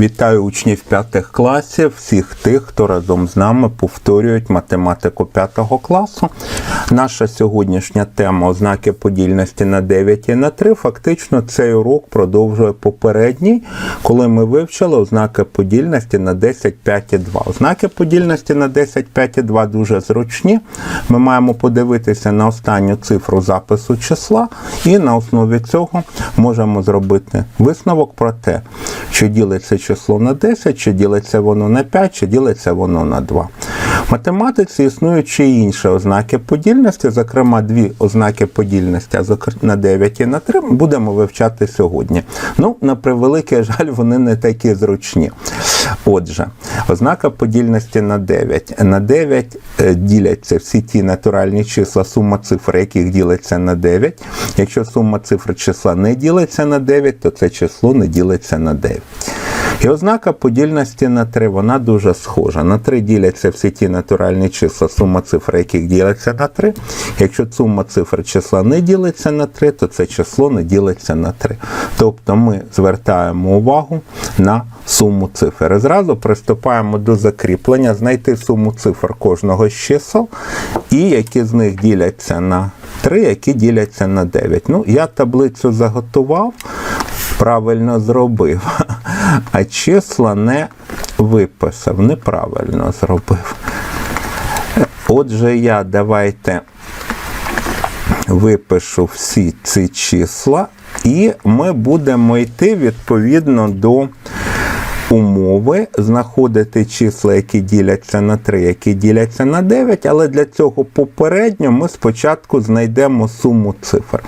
Вітаю учнів п'ятих класів, всіх тих, хто разом з нами повторюють математику п'ятого класу. Наша сьогоднішня тема ознаки подільності на 9 і на 3. Фактично цей урок продовжує попередній, коли ми вивчили ознаки подільності на 10, 5 і 2. Ознаки подільності на 10, 5 і 2 дуже зручні. Ми маємо подивитися на останню цифру запису числа, і на основі цього можемо зробити висновок про те, чи ділиться на 10, чи ділиться воно на 5, чи ділиться воно на 2. В математиці існують ще інші ознаки подільності, зокрема, дві ознаки подільності на 9 і на 3 будемо вивчати сьогодні. Ну, на превеликий жаль, вони не такі зручні. Отже, ознака подільності на 9. На 9 е, діляться всі ті натуральні числа, сума цифр, яких ділиться на 9. Якщо сума цифр числа не ділиться на 9, то це число не ділиться на 9. І ознака подільності на 3, вона дуже схожа. На 3 діляться всі ті натуральні числа, сума цифр, яких ділиться на 3. Якщо сума цифр числа не ділиться на 3, то це число не ділиться на 3. Тобто ми звертаємо увагу на суму цифр. І зразу приступаємо до закріплення, знайти суму цифр кожного з чисел, і які з них діляться на 3, які діляться на 9. Ну, я таблицю заготував, правильно зробив, а числа не виписав, неправильно зробив. Отже, я давайте випишу всі ці числа, і ми будемо йти відповідно до умови, знаходити числа, які діляться на 3, які діляться на 9, але для цього попередньо ми спочатку знайдемо суму цифр.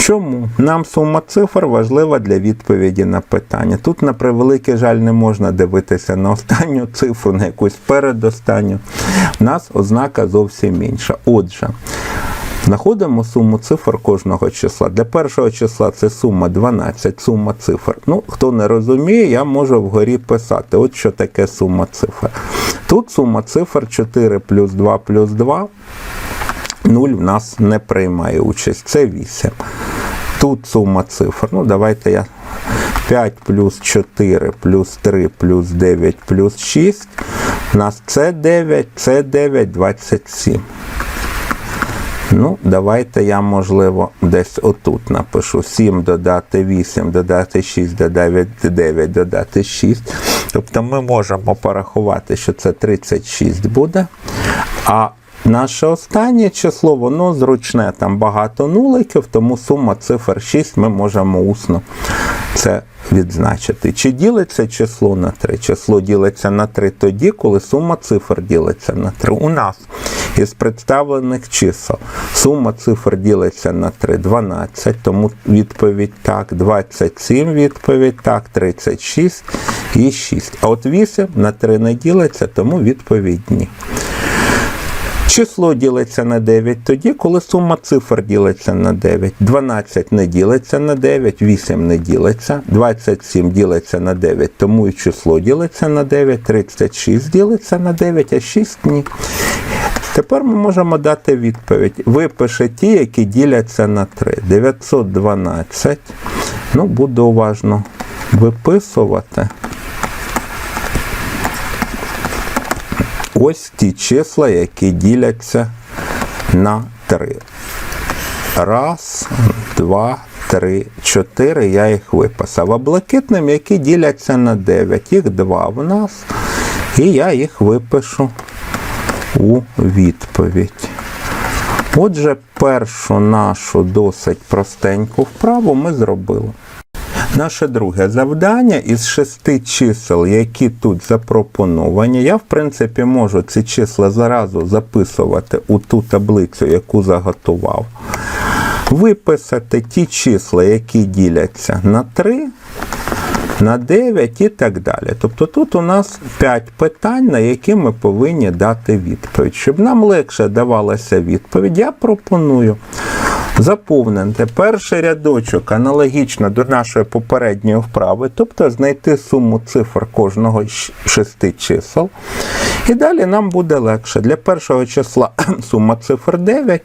Чому? Нам сума цифр важлива для відповіді на питання. Тут, на превеликий жаль, не можна дивитися на останню цифру, на якусь передостанню. У нас ознака зовсім інша. Отже, Знаходимо суму цифр кожного числа. Для першого числа це сума 12, сума цифр. Ну, хто не розуміє, я можу вгорі писати. От що таке сума цифр. Тут сума цифр 4 плюс 2 плюс 2. 0 в нас не приймає участь. Це 8. Тут сума цифр. Ну, давайте я 5 плюс 4 плюс 3 плюс 9 плюс 6. У нас це 9, це 9, 27. Ну, давайте я, можливо, десь отут напишу 7 додати 8, додати 6, додати 9, додати 6. Тобто ми можемо порахувати, що це 36 буде. А наше останнє число, воно зручне, там багато нуликів, тому сума цифр 6 ми можемо усно це відзначити. Чи ділиться число на 3? Число ділиться на 3 тоді, коли сума цифр ділиться на 3. У нас із представлених чисел сума цифр ділиться на 3 12, тому відповідь так, 27 відповідь так, 36 і 6. А от 8 на 3 не ділиться, тому відповідь ні. Число ділиться на 9 тоді, коли сума цифр ділиться на 9. 12 не ділиться на 9, 8 не ділиться, 27 ділиться на 9, тому і число ділиться на 9, 36 ділиться на 9, а 6 ні. Тепер ми можемо дати відповідь. Випиши ті, які діляться на 3. 912. Ну, буду уважно виписувати. Ось ті числа, які діляться на 3. Раз, два, три, чотири. Я їх виписав. А блакитним, які діляться на 9. Їх два в нас. І я їх випишу у відповідь. Отже, першу нашу досить простеньку вправу ми зробили. Наше друге завдання із шести чисел, які тут запропоновані, я в принципі можу ці числа зразу записувати у ту таблицю, яку заготував. Виписати ті числа, які діляться на 3, на 9 і так далі. Тобто тут у нас 5 питань, на які ми повинні дати відповідь. Щоб нам легше давалася відповідь, я пропоную заповнити перший рядочок аналогічно до нашої попередньої вправи, тобто знайти суму цифр кожного шести чисел. І далі нам буде легше. Для першого числа сума цифр 9,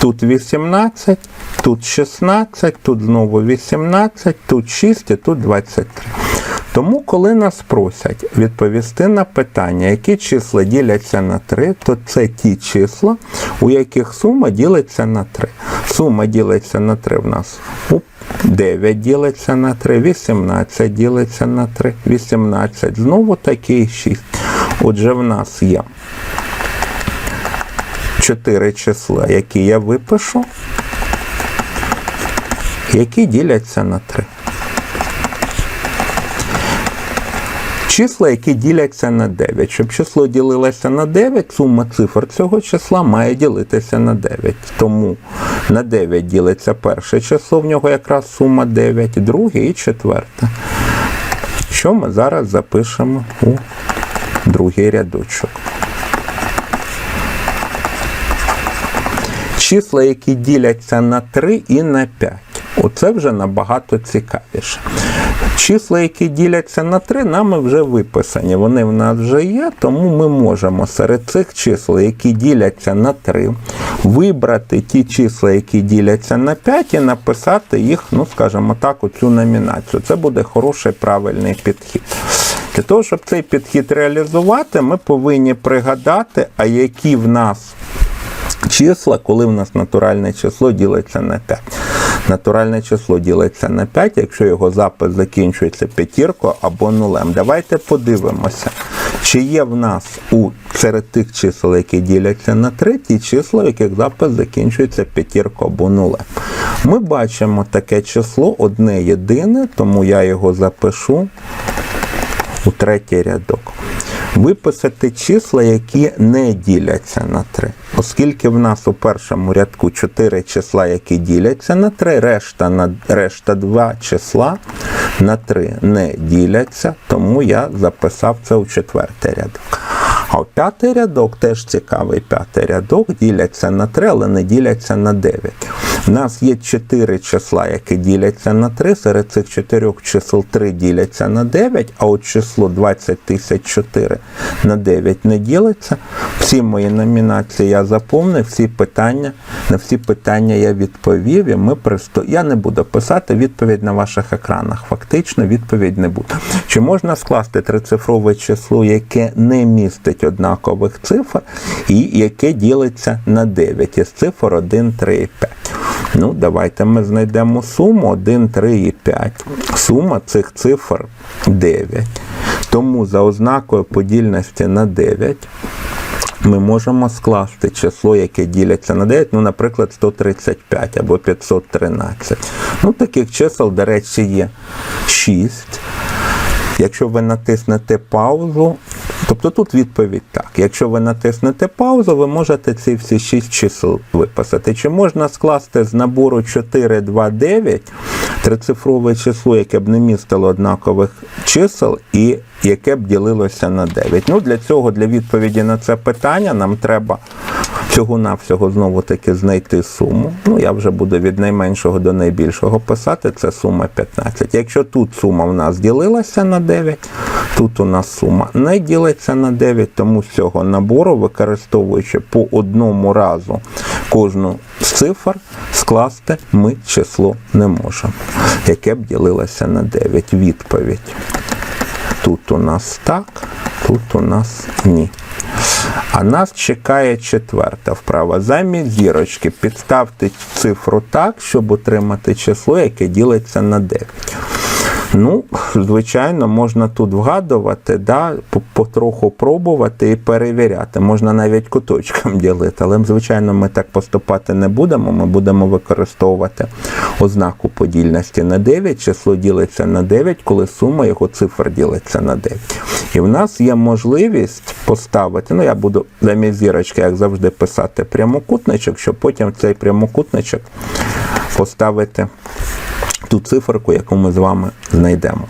тут 18, тут 16, тут знову 18, тут 6 і тут 23. Тому, коли нас просять відповісти на питання, які числа діляться на 3, то це ті числа, у яких сума ділиться на 3. Сума ділиться на 3 в нас 9 ділиться на 3, 18 ділиться на 3, 18, знову таки 6. Отже, в нас є 4 числа, які я випишу, які діляться на 3. Числа, які діляться на 9. Щоб число ділилося на 9, сума цифр цього числа має ділитися на 9. Тому на 9 ділиться перше число, в нього якраз сума 9, друге і четверте. Що ми зараз запишемо у другий рядочок. Числа, які діляться на 3 і на 5. Оце вже набагато цікавіше. Числа, які діляться на 3, нами вже виписані. Вони в нас вже є, тому ми можемо серед цих чисел, які діляться на 3, вибрати ті числа, які діляться на 5, і написати їх, ну, скажімо так, у цю номінацію. Це буде хороший правильний підхід. Для того, щоб цей підхід реалізувати, ми повинні пригадати, а які в нас числа, коли в нас натуральне число ділиться на 5. Натуральне число ділиться на 5, якщо його запис закінчується п'ятіркою або нулем. Давайте подивимося, чи є в нас у серед тих чисел, які діляться на 3, ті числа, в яких запис закінчується п'ятіркою або нулем. Ми бачимо таке число одне єдине, тому я його запишу у третій рядок. Виписати числа, які не діляться на 3. Оскільки в нас у першому рядку 4 числа, які діляться на 3, решта, на, решта 2 числа на 3 не діляться, тому я записав це у четвертий рядок. А в п'ятий рядок теж цікавий п'ятий рядок, діляться на 3, але не діляться на 9. У нас є 4 числа, які діляться на 3. Серед цих 4 чисел 3 діляться на 9, а от число 20004 на 9 не ділиться. Всі мої номінації я заповнив, всі питання, на всі питання я відповів. І ми присто... Я не буду писати відповідь на ваших екранах. Фактично відповідь не буде. Чи можна скласти трицифрове число, яке не містить однакових цифр, і яке ділиться на 9 із цифр 1, 3 і 5? Ну, давайте ми знайдемо суму 1, 3 і 5. Сума цих цифр 9. Тому за ознакою подільності на 9 ми можемо скласти число, яке діляться на 9, ну, наприклад, 135 або 513. Ну, таких чисел, до речі, є 6. Якщо ви натиснете паузу, тобто тут відповідь так. Якщо ви натиснете паузу, ви можете ці всі 6 чисел виписати. Чи можна скласти з набору 4, 2, 9 трицифрове число, яке б не містило однакових чисел і яке б ділилося на 9? Ну, для цього, для відповіді на це питання, нам треба всього-навсього знову таки знайти суму. Ну, я вже буду від найменшого до найбільшого писати, це сума 15. Якщо тут сума в нас ділилася на 9, тут у нас сума не ділиться на 9, тому з цього набору, використовуючи по одному разу кожну з цифр, скласти ми число не можемо, яке б ділилося на 9. Відповідь. Тут у нас так, тут у нас ні. А нас чекає четверта вправа. Замість зірочки підставте цифру так, щоб отримати число, яке ділиться на 9. Ну, звичайно, можна тут вгадувати, да, потроху пробувати і перевіряти. Можна навіть куточком ділити, але, звичайно, ми так поступати не будемо. Ми будемо використовувати ознаку подільності на 9. Число ділиться на 9, коли сума його цифр ділиться на 9. І в нас є можливість поставити, ну я буду замість зірочки, як завжди, писати прямокутничок, щоб потім цей прямокутничок поставити ту циферку, яку ми з вами знайдемо.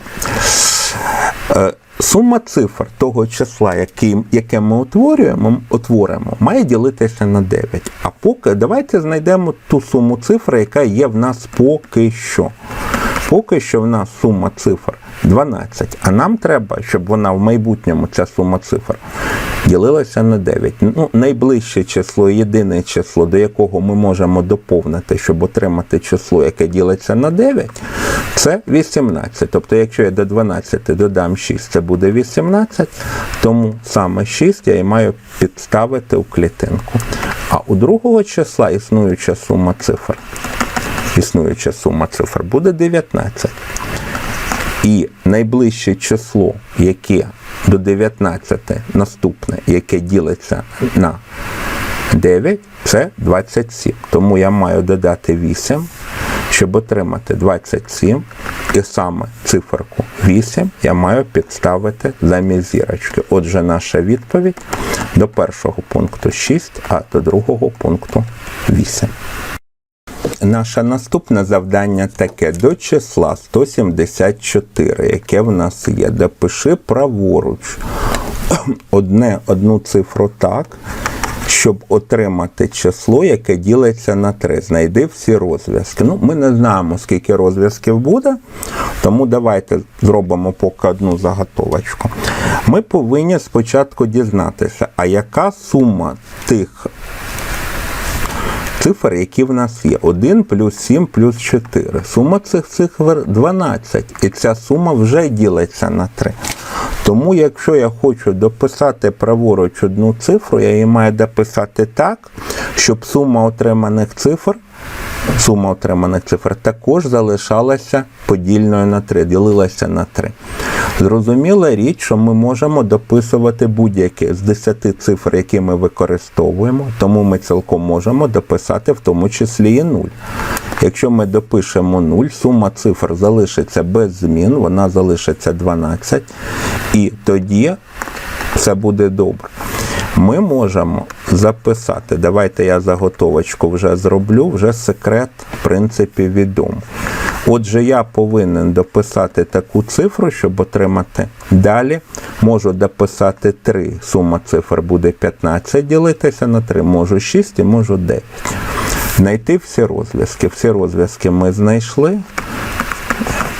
Е, сума цифр того числа, який, яке ми утворюємо, утворимо, має ділитися на 9. А поки давайте знайдемо ту суму цифр, яка є в нас поки що. Поки що в нас сума цифр 12, а нам треба, щоб вона в майбутньому, ця сума цифр, ділилася на 9. Ну, найближче число, єдине число, до якого ми можемо доповнити, щоб отримати число, яке ділиться на 9, це 18. Тобто, якщо я до 12 додам 6, це буде 18, тому саме 6 я і маю підставити у клітинку. А у другого числа існуюча сума цифр. Існуюча сума цифр буде 19. І найближче число, яке до 19 наступне, яке ділиться на 9, це 27. Тому я маю додати 8, щоб отримати 27. І саме циферку 8 я маю підставити замість зірочки. Отже, наша відповідь до першого пункту 6, а до другого пункту 8. Наше наступне завдання таке до числа 174, яке в нас є. Допиши праворуч одне, одну цифру так, щоб отримати число, яке ділиться на 3. Знайди всі розв'язки. Ну, ми не знаємо, скільки розв'язків буде, тому давайте зробимо поки одну заготовочку. Ми повинні спочатку дізнатися, а яка сума тих цифр, які в нас є. 1 плюс 7 плюс 4. Сума цих цифр 12. І ця сума вже ділиться на 3. Тому, якщо я хочу дописати праворуч одну цифру, я її маю дописати так, щоб сума отриманих цифр. Сума отриманих цифр також залишалася подільною на 3, ділилася на 3. Зрозуміла річ, що ми можемо дописувати будь-які з 10 цифр, які ми використовуємо, тому ми цілком можемо дописати в тому числі і 0. Якщо ми допишемо 0, сума цифр залишиться без змін, вона залишиться 12, і тоді все буде добре. Ми можемо записати. Давайте я заготовочку вже зроблю, вже секрет, в принципі, відомий. Отже, я повинен дописати таку цифру, щоб отримати. Далі можу дописати 3. Сума цифр буде 15, ділитися на 3. Можу 6 і можу 9. Знайти всі розв'язки. Всі розв'язки ми знайшли.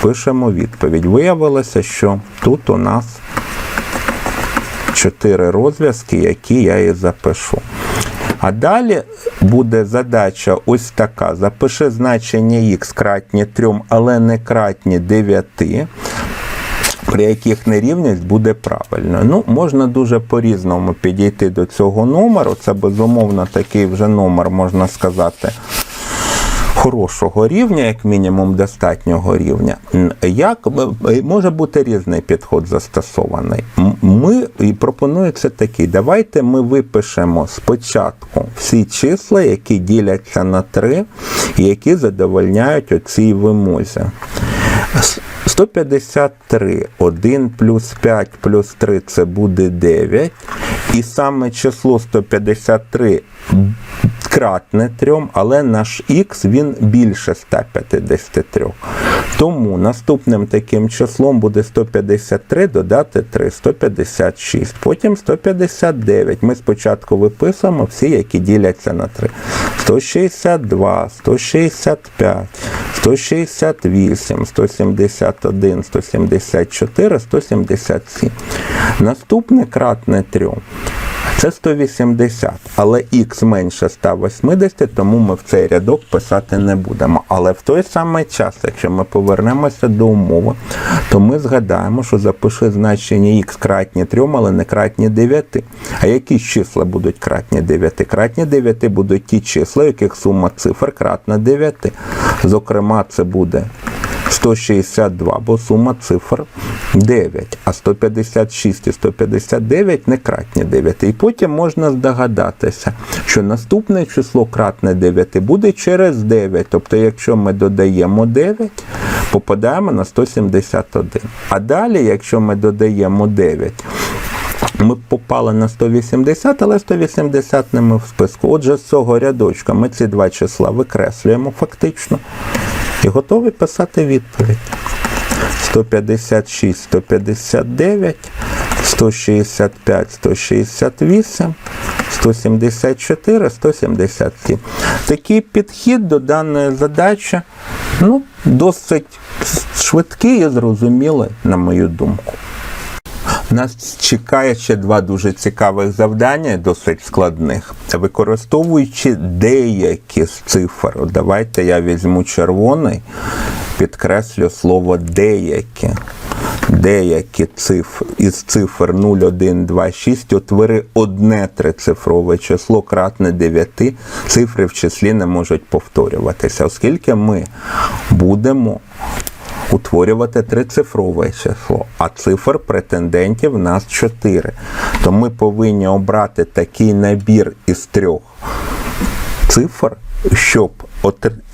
Пишемо відповідь. Виявилося, що тут у нас 4 розв'язки, які я і запишу. А далі буде задача ось така: запиши значення х кратні 3, але не кратні 9, при яких нерівність буде правильною. Ну, можна дуже по-різному підійти до цього номеру. Це безумовно такий вже номер, можна сказати. Хорошого рівня, як мінімум достатнього рівня, як може бути різний підход застосований. Ми і пропонується такий. Давайте ми випишемо спочатку всі числа, які діляться на 3, і які задовольняють оцій вимозі. 153, 1 плюс 5 плюс 3 це буде 9. І саме число 153 кратне 3, але наш х він більше 153. Тому наступним таким числом буде 153 додати 3, 156, потім 159. Ми спочатку виписуємо всі, які діляться на 3. 162, 165, 168, 171, 174, 177. Наступне кратне 3. Це 180, але х менше 180, тому ми в цей рядок писати не будемо. Але в той самий час, якщо ми повернемося до умови, то ми згадаємо, що запиши значення х кратні 3, але не кратні 9. А які числа будуть кратні 9? Кратні 9 будуть ті числа, яких сума цифр кратна 9. Зокрема, це буде 162, бо сума цифр 9, а 156 і 159 не кратні 9. І потім можна здогадатися, що наступне число кратне 9 буде через 9. Тобто, якщо ми додаємо 9, попадаємо на 171. А далі, якщо ми додаємо 9, ми попали на 180, але 180 не ми в списку. Отже, з цього рядочка ми ці два числа викреслюємо фактично і готові писати відповідь. 156, 159, 165, 168, 174, 177. Такий підхід до даної задачі ну, досить швидкий і зрозумілий, на мою думку. Нас чекає ще два дуже цікавих завдання, досить складних. Використовуючи деякі з цифр, давайте я візьму червоний, підкреслю слово деякі. Деякі цифр із цифр 0, 1, 2, 6 утвори одне трицифрове число кратне 9, цифри в числі не можуть повторюватися, оскільки ми будемо утворювати трицифрове число, а цифр претендентів в нас 4. То ми повинні обрати такий набір із трьох цифр, щоб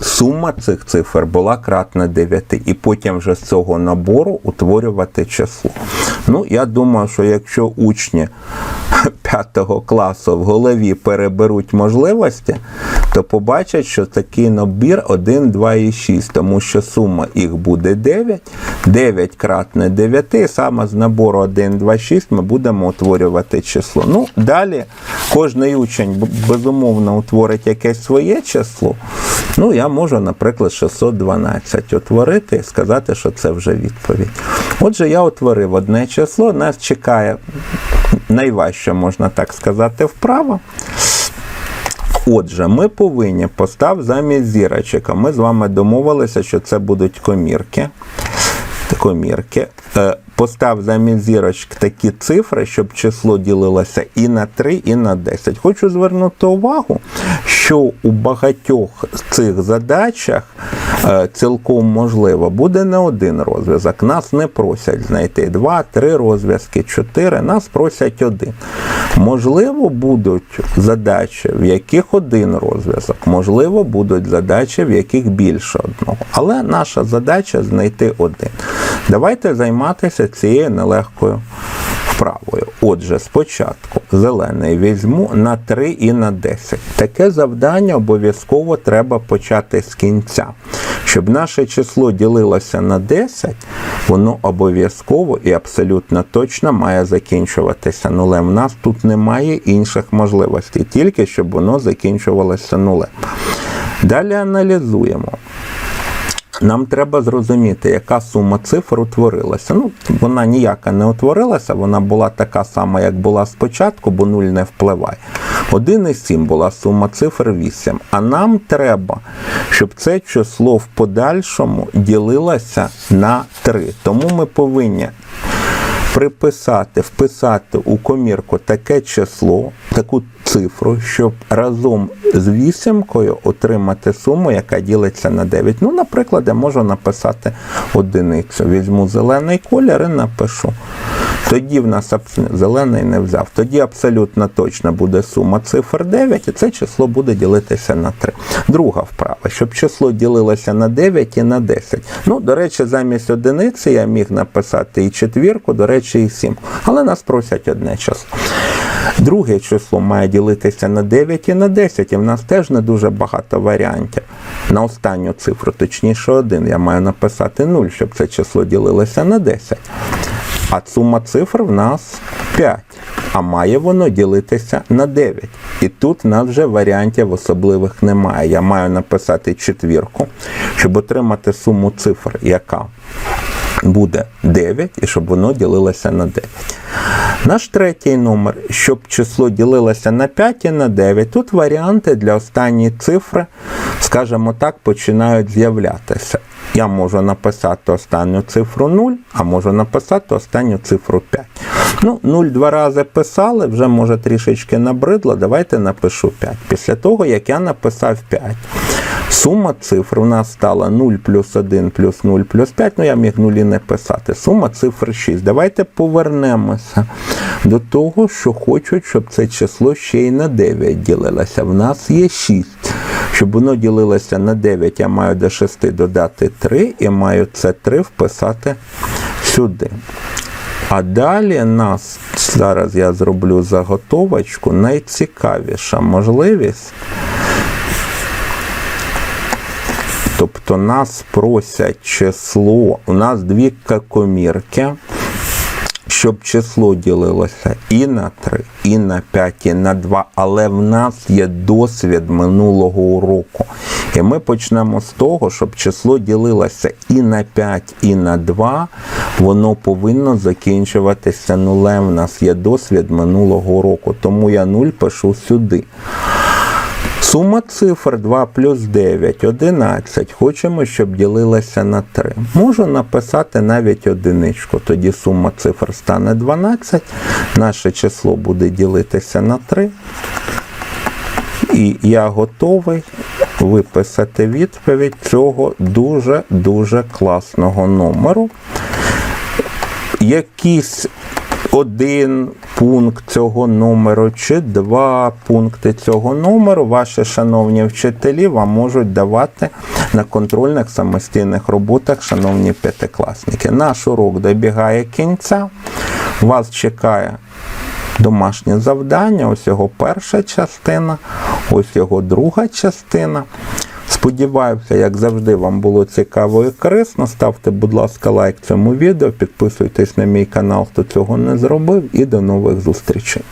сума цих цифр була кратна 9, і потім вже з цього набору утворювати число. Ну, я думаю, що якщо учні 5 класу в голові переберуть можливості, то побачать, що такий набір 1, 2 і 6, тому що сума їх буде 9, 9 кратне 9, і саме з набору 1, 2, 6 ми будемо утворювати число. Ну, далі кожний учень безумовно утворить якесь своє число. Ну, я можу, наприклад, 612 утворити і сказати, що це вже відповідь. Отже, я утворив одне число, нас чекає найважче, можна так сказати, вправо. Отже, ми повинні постав замість зірочок. Ми з вами домовилися, що це будуть комірки. Комірки. Постав замість зірочок такі цифри, щоб число ділилося і на 3, і на 10. Хочу звернути увагу, що у багатьох цих задачах е, цілком можливо буде не один розв'язок. Нас не просять знайти 2, 3 розв'язки, 4, нас просять один. Можливо, будуть задачі, в яких один розв'язок, можливо, будуть задачі, в яких більше одного. Але наша задача знайти один. Давайте займатися цією нелегкою вправою. Отже, спочатку зелений візьму на 3 і на 10. Таке завдання обов'язково треба почати з кінця. Щоб наше число ділилося на 10, воно обов'язково і абсолютно точно має закінчуватися нулем. У нас тут немає інших можливостей, тільки щоб воно закінчувалося нулем. Далі аналізуємо. Нам треба зрозуміти, яка сума цифр утворилася. Ну, вона ніяка не утворилася, вона була така сама, як була спочатку, бо нуль не впливає. 1,7 була сума цифр 8. А нам треба, щоб це число в подальшому ділилося на 3. Тому ми повинні приписати, вписати у комірку таке число, таку цифру, щоб разом з вісімкою отримати суму, яка ділиться на 9. Ну, наприклад, я можу написати одиницю. Візьму зелений колір і напишу. Тоді в нас зелений не взяв. Тоді абсолютно точно буде сума цифр 9, і це число буде ділитися на 3. Друга вправа, щоб число ділилося на 9 і на 10. Ну, до речі, замість одиниці я міг написати і четвірку, до речі, і 7. Але нас просять одне число. Друге число має ділитися на 9 і на 10, і в нас теж не дуже багато варіантів. На останню цифру, точніше, 1, я маю написати 0, щоб це число ділилося на 10. А сума цифр в нас 5. А має воно ділитися на 9. І тут в нас вже варіантів особливих немає. Я маю написати четвірку, щоб отримати суму цифр, яка буде 9, і щоб воно ділилося на 9. Наш третій номер, щоб число ділилося на 5 і на 9. Тут варіанти для останньої цифри, скажімо так, починають з'являтися. Я можу написати останню цифру 0, а можу написати останню цифру 5. Ну, 0 два рази писали, вже може трішечки набридло. Давайте напишу 5. Після того, як я написав 5. Сума цифр у нас стала 0 плюс 1 плюс 0 плюс 5, ну я міг нулі не писати. Сума цифр 6. Давайте повернемося до того, що хочуть, щоб це число ще й на 9 ділилося. В нас є 6. Щоб воно ділилося на 9, я маю до 6 додати 3 і маю це 3 вписати сюди. А далі нас, зараз я зроблю заготовочку, найцікавіша можливість. Тобто нас просять число, у нас дві комірки, щоб число ділилося і на 3, і на 5, і на 2, але в нас є досвід минулого уроку. І ми почнемо з того, щоб число ділилося і на 5, і на 2, воно повинно закінчуватися нулем. У нас є досвід минулого року, тому я 0 пишу сюди. Сума цифр 2 плюс 9 11. Хочемо, щоб ділилася на 3. Можу написати навіть одиничку. Тоді сума цифр стане 12. Наше число буде ділитися на 3. І я готовий виписати відповідь цього дуже-дуже класного номеру. Якийсь один пункт цього номеру чи два пункти цього номеру ваші шановні вчителі вам можуть давати на контрольних самостійних роботах, шановні п'ятикласники. Наш урок добігає кінця. Вас чекає домашнє завдання, ось його перша частина, ось його друга частина. Сподіваюся, як завжди, вам було цікаво і корисно. Ставте, будь ласка, лайк цьому відео, підписуйтесь на мій канал, хто цього не зробив, і до нових зустрічей.